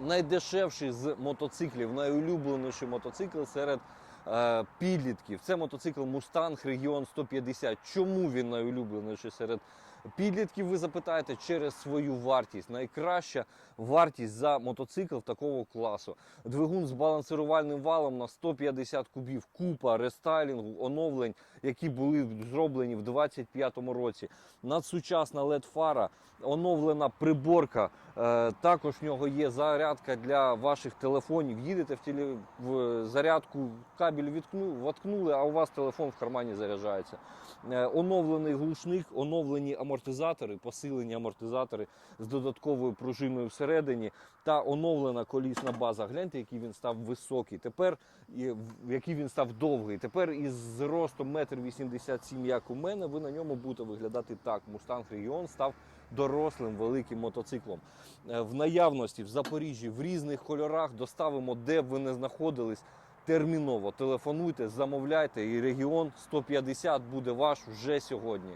найдешевший з мотоциклів, найулюбленіший мотоцикл серед е, підлітків. Це мотоцикл Mustang Region 150. Чому він найулюбленіший серед підлітків? Ви запитаєте через свою вартість. Найкраща вартість за мотоцикл такого класу. Двигун з балансирувальним валом на 150 кубів, купа рестайлінгу, оновлень, які були зроблені в 25-му році. Надсучасна LED-фара, оновлена приборка. Е, також в нього є зарядка для ваших телефонів. Їдете в, теле, в зарядку, кабель відкну, воткнули, а у вас телефон в кармані заряджається. Е, оновлений глушник, оновлені амортизатори, посилені амортизатори з додатковою пружиною всередині та оновлена колісна база. Гляньте, який він став високий. Тепер який він став довгий. Тепер із зростом 1,87 м, як у мене, ви на ньому будете виглядати так. Mustang Region став дорослим великим мотоциклом. Е, В наявності в Запоріжжі в різних кольорах доставимо, де б ви не знаходились. Терміново телефонуйте, замовляйте, і регіон 150 буде ваш вже сьогодні.